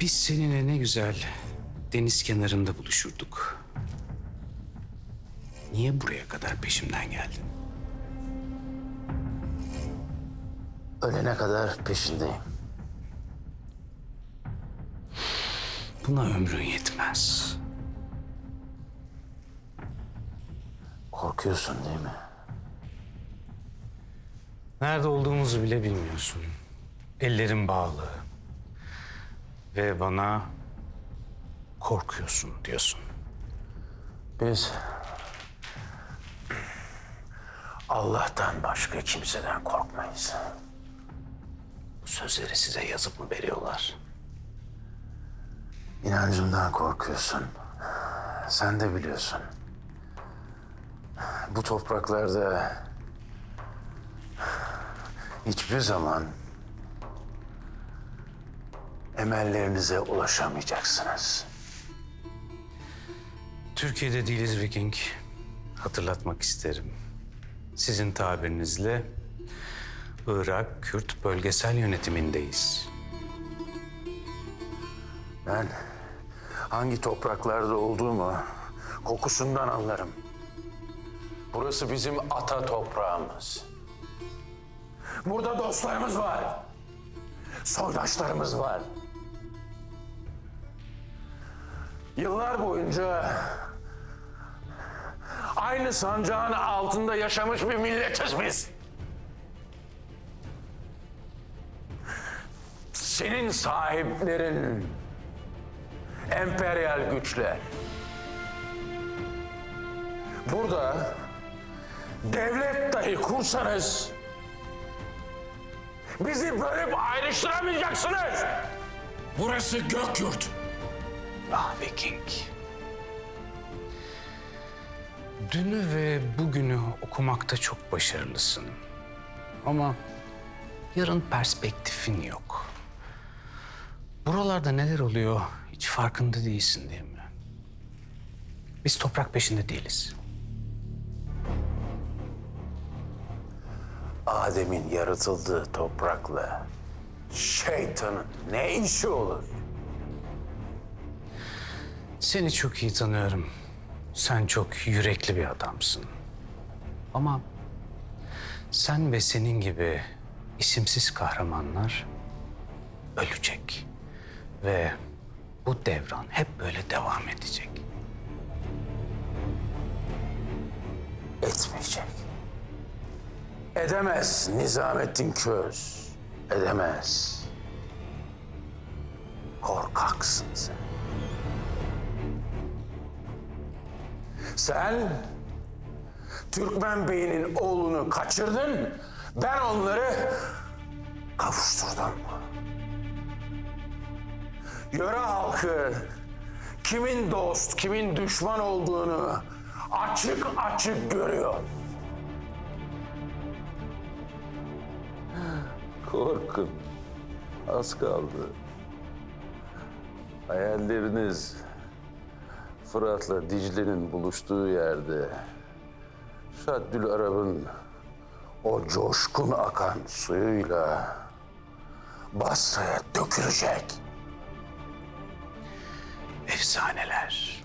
Biz seninle ne güzel deniz kenarında buluşurduk. Niye buraya kadar peşimden geldin? Ölene kadar peşindeyim. Buna ömrün yetmez. Korkuyorsun değil mi? Nerede olduğumuzu bile bilmiyorsun. Ellerim bağlı. Ve bana korkuyorsun diyorsun. Biz Allah'tan başka kimseden korkmayız. Bu sözleri size yazıp mı veriyorlar? İnancımdan korkuyorsun. Sen de biliyorsun. Bu topraklarda hiçbir zaman emellerinize ulaşamayacaksınız. Türkiye'de değiliz Viking. Hatırlatmak isterim. Sizin tabirinizle Irak Kürt bölgesel yönetimindeyiz. Ben hangi topraklarda olduğumu kokusundan anlarım. Burası bizim ata toprağımız. Burada dostlarımız var. Soydaşlarımız var. Yıllar boyunca aynı sancağın altında yaşamış bir milletiz biz. Senin sahiplerin emperyal güçler. Burada devlet dahi kursanız bizi bölüp ayrıştıramayacaksınız. Burası gök yurt. Ah Viking. Dünü ve bugünü okumakta çok başarılısın. Ama yarın perspektifin yok. Buralarda neler oluyor hiç farkında değilsin değil mi? Biz toprak peşinde değiliz. Adem'in yaratıldığı toprakla şeytanın ne işi olur? Seni çok iyi tanıyorum. Sen çok yürekli bir adamsın. Ama sen ve senin gibi isimsiz kahramanlar ölecek. Ve bu devran hep böyle devam edecek. Etmeyecek. Edemez Nizamettin Köz. Edemez. Korkaksın sen. Sen Türkmen Bey'inin oğlunu kaçırdın. Ben onları kavuşturdum. Yöre halkı kimin dost, kimin düşman olduğunu açık açık görüyor. Korkun. Az kaldı. Hayalleriniz Fırat'la Dicle'nin buluştuğu yerde Şaddül Arap'ın o coşkun akan suyuyla Basra'ya dökülecek. Efsaneler,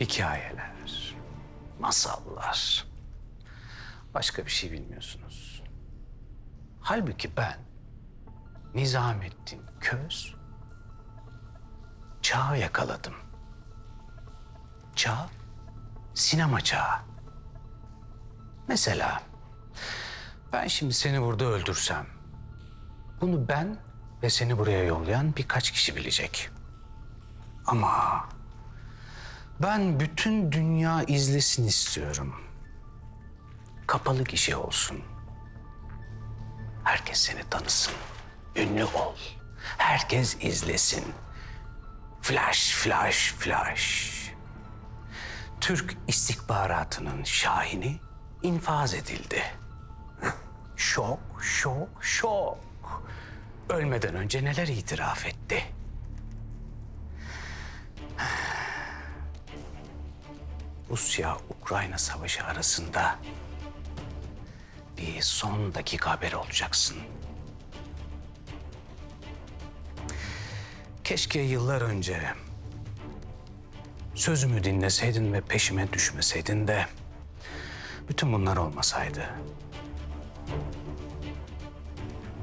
hikayeler, masallar. Başka bir şey bilmiyorsunuz. Halbuki ben Nizamettin Köz çağı yakaladım. Çağ, sinema çağı. Mesela ben şimdi seni burada öldürsem bunu ben ve seni buraya yollayan birkaç kişi bilecek. Ama ben bütün dünya izlesin istiyorum. Kapalı gişe olsun. Herkes seni tanısın. Ünlü ol. Herkes izlesin. Flash, flash, flash. Türk istihbaratının şahini infaz edildi. Şok, şok, şok. Ölmeden önce neler itiraf etti? Rusya-Ukrayna savaşı arasında bir son dakika haberi olacaksın. Keşke yıllar önce sözümü dinleseydin ve peşime düşmeseydin de bütün bunlar olmasaydı.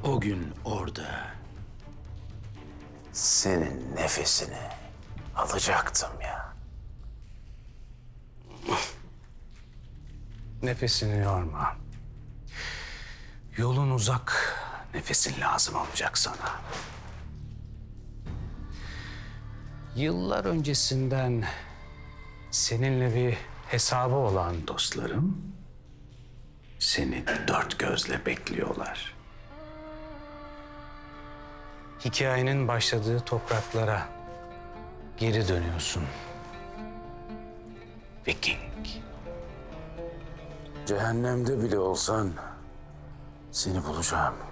O gün orada senin nefesini alacaktım ya. Nefesini yorma. Yolun uzak, nefesin lazım olacak sana. Yıllar öncesinden seninle bir hesabı olan dostlarım seni dört gözle bekliyorlar. Hikayenin başladığı topraklara geri dönüyorsun. Viking. Cehennemde bile olsan seni bulacağım.